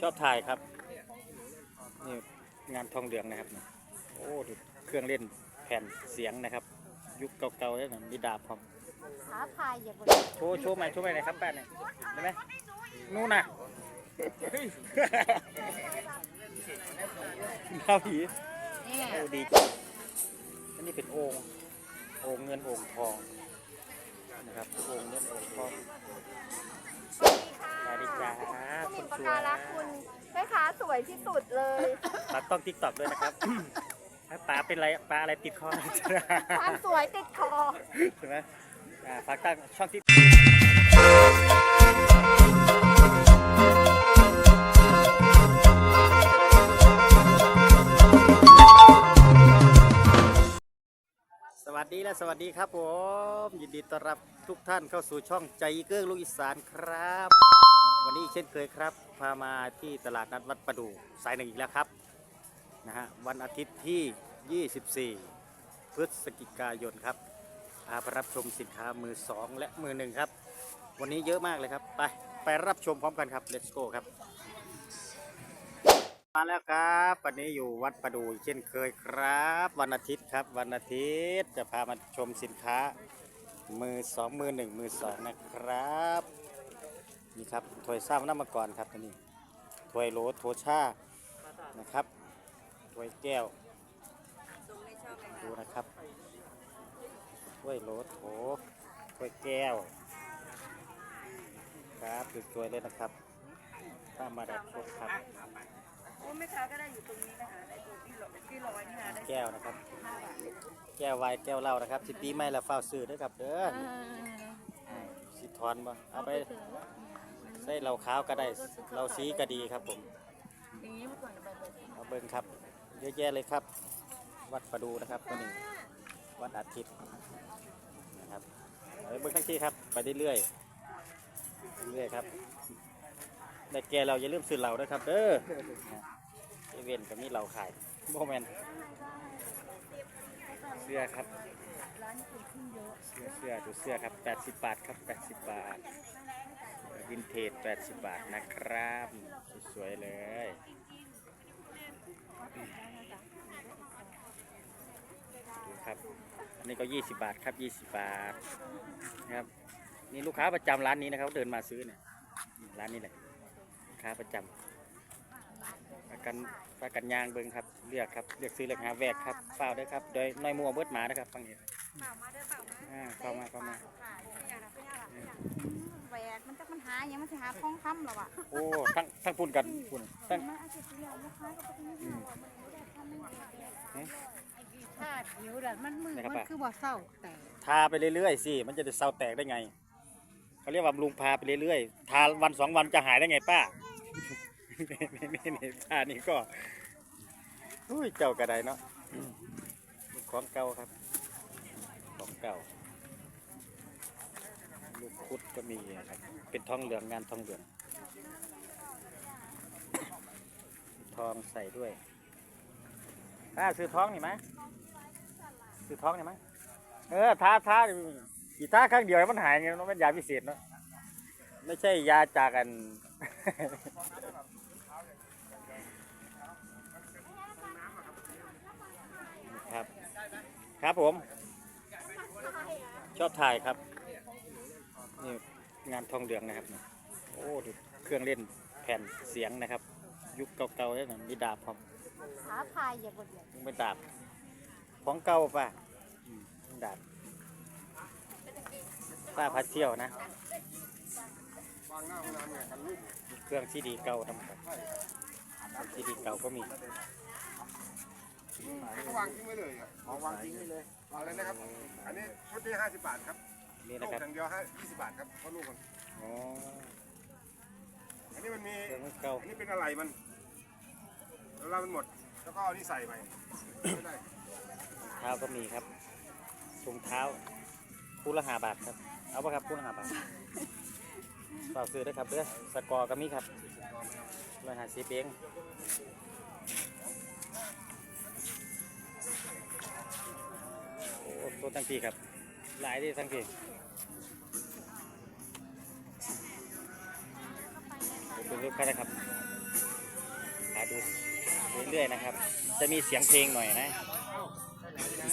ชอบถ่ายครับ นี่งานทองเหลืองนะครับนี่โอ้ดูเครื่องเล่นแผ่นเสียงนะครับ ยุคเก่าๆเลยนะมีดาบพร้อมท้าทายอย่าบ่นโชว์โชว์ใหม่โชว์ใหม่หน่อยครับแป้นเนี่ยได้ไหมนู่นน่ะข้าวผีเนี่ยโอ้ดีอันนี้เป็นโอ่งโอ่งเงินโอ่งทองนะครับโอ่งเงินโอ่งทองสวัสดีจ้าคุ นิ ณ ปสกาวยรักคุณแม่ค้าสวยที่สุดเลยปากต้องติ๊กต็อกด้วยนะครับปลาเป็นไรปลาอะไรติดคอความสวยติดคอ ใช่ไหมอ่าฝากตั้งช่องที่ และสวัสดีครับผมยินดีต้อนรับทุกท่านเข้าสู่ช่องใจเกิ้งลูกอีสานครับ วันนี้เช่นเคยครับ พามาที่ตลาดนัดวัดประดูสายหนึ่งอีกแล้วครับนะฮะวันอาทิตย์ที่ 24 พฤศจิกายนครับพาไปรับชมสินค้ามือสองและมือหนึ่งครับ วันนี้เยอะมากเลยครับ ไปไปรับชมพร้อมกันครับ let's go ครับ มาแล้วครับวันนี้อยู่วัดประดูเช่นเคยครับ วันอาทิตย์ครับวันอาทิตย์จะพามาชมสินค้า มือสองมือหนึ่งมือสองนะครับนี่ครับถ้วยซ้ำน้ำมาก่อนครับตัวนี้ถ้วยโหลโถชานะครับถ้วยแก้วดูนะครับถ้วยโหลโถถ้วยแก้ว ครับสวยๆเลยนะครับถ้ามาแบบครบครับ โอ้แม่ค้าก็ได้อยู่ตรงนี้นะคะได้ตัวที่ร้อยที่ร้อยนี่นะได้แก้วนะครับแก้วไวน์แก้วเหล้านะครับสิปีใหม่ละเฝ้าวซื้อเด้วยครับเด้อสิทอนบ่เอาไปใส่เหล้าขาวก็ได้เหล้าสีก็ดีครับผมอย่างนี้เมื่อก่อนจะไปเลยเอาเบิ่งครับ เยอะแยะเลยครับ วัดประดูนะครับตัวนี้วัดอาทิตย์นะครับเอาไปเบิ่งทั้งที่ครับไปเรื่อยๆเรื่อยๆครับแต่แกเราอย่าลืมซื้อเหล้าด้วยครับเด้อ เอเวนก็มีเหล้าขายโมแมนเสื้อครับร้านนี้คนขึ้นเยอะเสื้อเสื้อดูเสื้อครับ 80 บาทครับ 80 บาท วินเทจ 80 บาทนะครับ สวยๆเลยดูครับอันนี้ก็ 20 บาทครับ 20 บาทนะครับนี่ลูกค้าประจำร้านนี้นะครับ เดินมาซื้อเนี่ยร้านนี้เลยลูกค้าประจำ ประกันประกันยางเบิงครับเลือกครับเลือกซื้อเลือกหาแวกครับเปล่าด้วยครับโดยน้อยมัวเบิดหมานะครับฟังนี้เปล่ามาเด้อเปล่ามาอ่าเข้ามาเข้ามาแหวกมันจะมันหาอย่างมันจะหาทองคำหรอวะโอ้ทั้งทั้งพุ่นกันพุ่นทั้งมาอาชีพเดียวลูกค้าก็ไปที่นี่ว่ามันไม่ได้ทำไม่ได้ถ้าผิวดัดมันมือนะครับมันป้าคือว่าเศร้าแต่ทาไปเรื่อยๆสิมันจะได้เซาแตกได้ไงเขาเรียกว่าบำรุงพาไปเรื่อยๆทาวันสองวันจะหายได้ไงป้า นี่นี่นี่ป้านี่ก็อุ้ยเจ้ากระไดเนาะของเก่าครับของเก่าลูกคุดก็มีครับเป็นทองเหลืองงานทองเหลือง ทองใส่ด้วยป้าซื้อทองนี่ไหมซื้อทองนี่ไหมเออท้าท้ากีท้าครั้งเดียวมันหายไงมันเป็นยาพิเศษเนาะไม่ใช่ยาจากกัน ครับ ครับผม ชอบถ่ายครับ นี่งานทองเหลืองนะครับนี่โอ้ดูเครื่องเล่นแผ่นเสียงนะครับ ยุคเก่าๆเลยนะมีดาบพร้อมท้าทายอย่าบ่นเลยยังเป็นดาบ ของเก่าป่ะอืมดาบป้าพัดเที่ยวนะ เครื่องซีดีเก่าทำครับซีดีเก่าก็มี ก็วางทิ้งไว้เลยอะอ๋อวางทิ้งไว้เลยเอาเลยนะครับ อันนี้ชุดนี้ห้าสิบบาทครับนี่ลูนะกครับอย่างเดียวห้ายี่สิบบาทครับเพราะลูกมันอ๋ออันนี้มันมีเครื่องเก่าอันนี้เป็นอะไรมันเวลามันหมด แล้วก็เอานี่ใส่ไปไม่ได้เท้าก็มีครับถุงเท้าคู่ละห้าบาทครับ เอาปะครับคู่ละห้าบาทฝากซื้อด้วยครับเด้อสกอร์ก็มีครับร้อยห้าสิบเอง โอ้ตัวทั้งทีครับ หลายที่ทั้งทีเป็นลูกค้านะครับหาดูเรื่อยๆนะครับ จะมีเสียงเพลงหน่อยนะ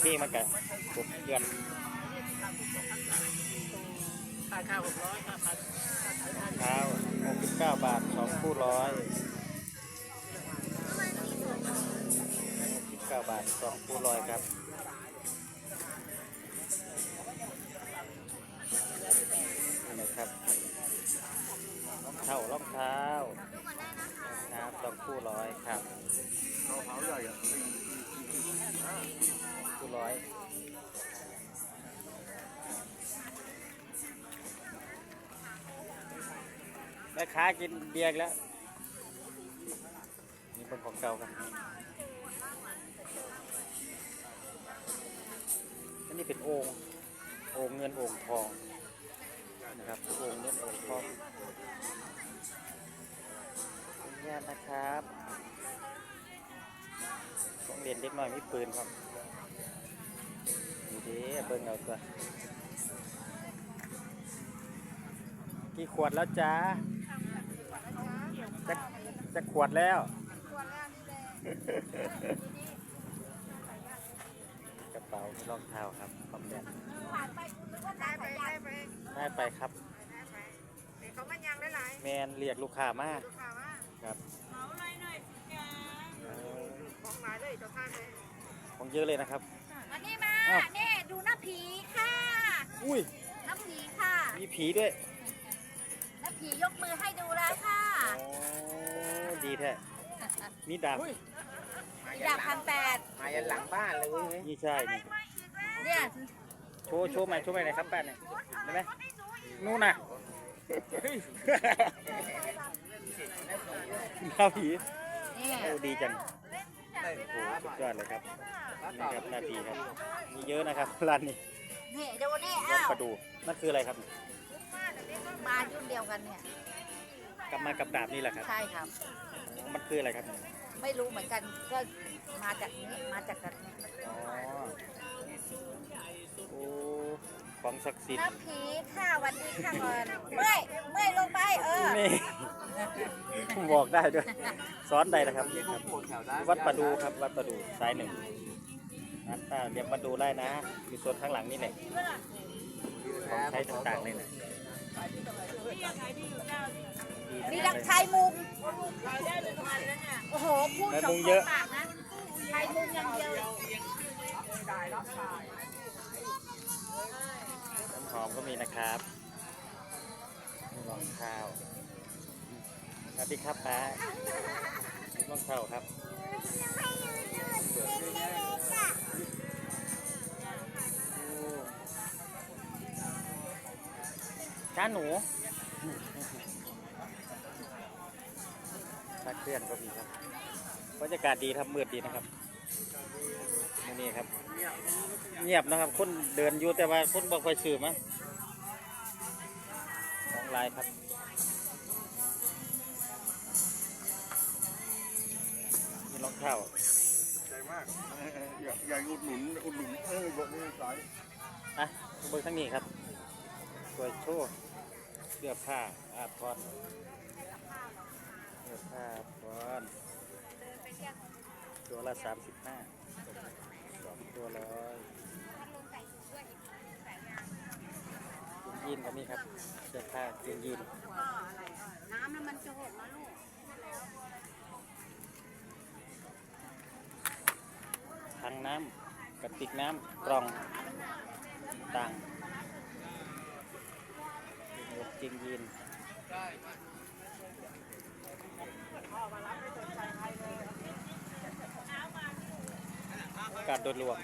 เพลงมันก็กบเกือนข้าวหกร้อยค่าพันเท้า69บาทสองคู่ร้อย 9บาทสองคู่ร้อยครับนี่นะครับรองเท้ารองเท้าครับสองคู่ร้อยครับเราเผาใหญ่อะคู่ร้อยแม่ค้ากินเบียร์แล้วนี่เป็นของเก่าครับ นนี้เป็นโอ่งโอ่งเงินโอ่งทองนะครับโอ่งเงินโอ่งทองขออนุญาตนะครับต้องเรียนเด็กน้อยมีปืนครับดีเด้เบิ่งเอาตัวกี่ขวดแล้วจ้าจะจะขวดแล้วกระเป๋า มีรองเท้าครับคอมแบนผ่านไปคุณนึกว่าได้ไปได้ไปได้ไปครับเดี๋ยวเขามันยังได้หลายแมนเรียกลูกค้ามากลูกค้าว่าครับเหมาอะไรหน่อยจ้าเออของหลายเลยเจ้าท่านเลยของเยอะเลยนะครับอันนี้มาอ้าวเนี่ยดูหน้าผีค่ะ อุ้ยหน้าผีค่ะ มีผีด้วยหน้าผียกมือให้ดูแล้วค่ะโอ้ดีแท้มีดาบ อยากพันแปดมายันหลังบ้านเลยเว้ยนี่ใช่นี่เนี่ยโชว์โชว์ใหม่โชว์ใหม่หน่อยครับแป้นหน่อยได้ไหมนู่นน่ะหน้าผีเนี่ยโอ้ดีจังโอ้สุดยอดเลยครับนี่ครับหน้าผีครับมีเยอะนะครับร้านนี้นี่ดูนี่วัดอ้าวประดูนั่นคืออะไรครับมายุ่นเดียวกันเนี่ยกลับมากับดาบนี่แหละครับ ใช่ครับมันคืออะไรครับ ไม่รู้เหมือนกันก็มาจากนี้มาจากกันนี้อ๋อโอ้ของศักดิ์สิทธิ์น้ำผีค่ะวันนี้ค่ะก่อนเมื่อยเมื่อยลงไปเออนี่ บอกได้ด้วยสอนได้นะครับคนแถวนั้นวัดประดูครับวัดประดูสายหนึ่งนั้นอ่าเรียกประดูได้นะอยู่โซนข้างหลังนี่แหละของใช้ต่างๆเลยนะ มีดักชายมุมโอ้โหพูดสองคนปากนะชายมุมอย่างเดียวน้ำหอมก็มีนะครับมีรองเท้าสวัสดีครับป้ารองเท้าครับโอ้จ้าหนู ชักเคลื่อนก็มีครับบรรยากาศดีครับมืดดีนะครับมื้อนี่ครับ เงียบนะครับ คนเดินอยู่แต่ว่าคนบอกไปสื่อมั้งของลายครับมีรองเท้าใจมากอยากอยากอุดหนุนอุดหนุนเออบอกนี่สายอะเบิ่งทั้งนี้ครับสวยโชว์เสื้อผ้าอาภรณ์ เสื้อผ้าอาภรณ์ตัวละสามสิบห้าสองตัวร้อยยีนก็มีครับเสื้อผ้าเกงยีนน้ำมันจะหกนะลูกถังน้ำกระติกน้ำกล่องต่างเกงยีน กาศโดยรวม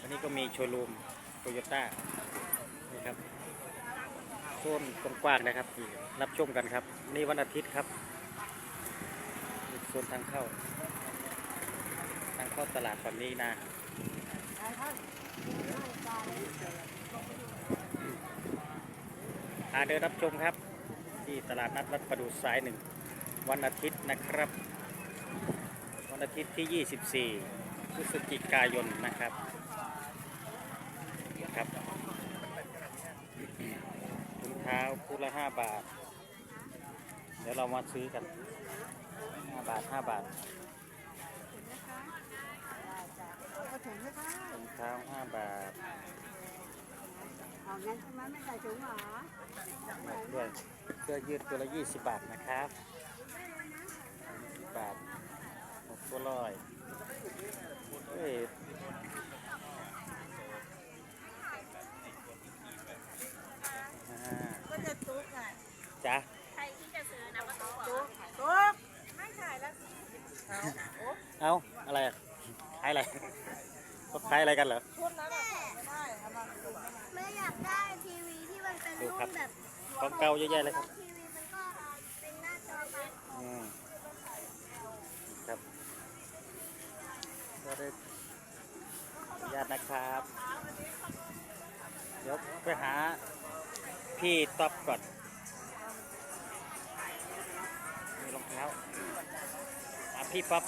วันนี้ก็มีโชว์รูมโตโยต้านี่ครับโซนกว้างๆนะครับรับชมกันครับ นี่วันอาทิตย์ครับโซนทางเข้า ทางเข้าตลาดฝั่งนี้นะพาเดินรับชมครับ ที่ตลาดนัดวัดประดูสายหนึ่งวันอาทิตย์นะครับ วันอาทิตย์ที่ 24 พฤศจิกายนนะครับครับถุงเท้าคู่ละ 5 บาทในดี๋ยวเรามาซื้อกันห้าบาทห้าบาทถุงไหมคะรองเท้าห้าบาท เอางั้นใช่ไหมไม่ใส่ถุงเหรอด้วยเสื้อยืดตัวละยี่สิบบาทนะครับ20บาทหกตัวร้อยเฮ้ยอ่าก็จะตุ๊กไงจ้ะใครที่จะซื้อนะก็ต้องบอกตุ๊กตุ๊กไม่ใช่แล้วเอาอะไรอะขายอะไร เขาขายอะไรกันเหรอ ชุดนั้นอะไม่ได้เอามาดูนะแม่อยากได้ทีวีที่มันเป็นดูรุ่ครับ นแบบของเก่าเยอะแยะเลยครับ ทีวีมันก็เป็นหน้าจอแบบอืมครับก็ได้ขออนุญาตนะครับ เดี๋ยวไปหาพี่ต๊อบก่อนมีรองเท้าหาพี่ป๊อป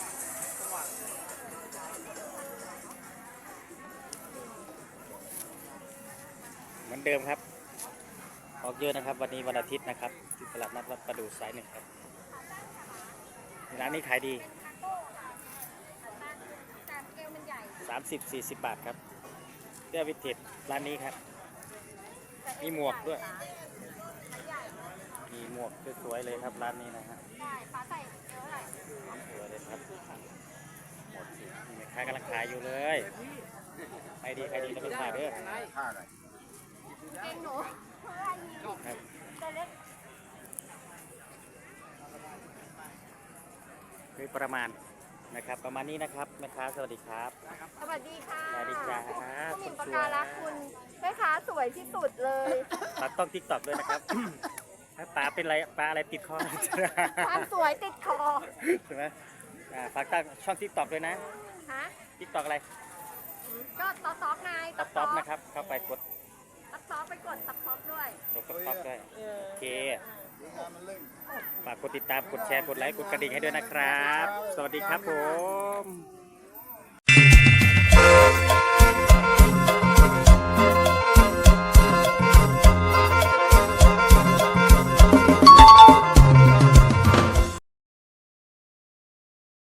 อนเดิมครับ ออกเยอะนะครับ วันนี้วันอาทิตย์นะครับที่ตลาดนัดวัดประดูสายหนึ่งครับร้านนี้ขายดีแต่สเกลมันใหญ่30 40 บาทครับเสื้อวิเทจร้านนี้ครับ มีหมวกด้วย มีหมวกสวยๆเลยครับร้านนี้นะฮะได้ฟ้าใส่เท่าไหร่สวยเลยครับหมดสินี่แม่ค้ากำลังขายอยู่เลยขายดีขายดีแล้วเป็นขายเด้อค่าอะไร เกงหนูเท่าไหร่ครับตัวเล็กคือประมาณนะครับ ประมาณนี้นะครับแม่ค้าสวัสดีครับ สวัสดีค่ะสวัสดีจ้าคุณหคมินนปากสวกายรักคุณแม่ค้าสวยที่สุดเลยฝากต้องทิกตอกด้วยนะครับแล้วปลาเป็นอะไรปลาอะไรติดคอความสวยติดคอใช่ไหมอ่าฝากตั้งช่องทิกตอกด้วยนะฮะทิกตอกอะไร ก็ต๊อกต๊อกไงต๊อกต๊อกนะครับ เข้าไปกด ต๊อกต๊อกไปกดต๊อกต๊อกด้วย กดต๊อกด้วยโอเคฝาก กดติดตาม กดแชร์ กดไลค์ กดกระดิ่งให้ด้วยนะครับ สวัสดีครับผม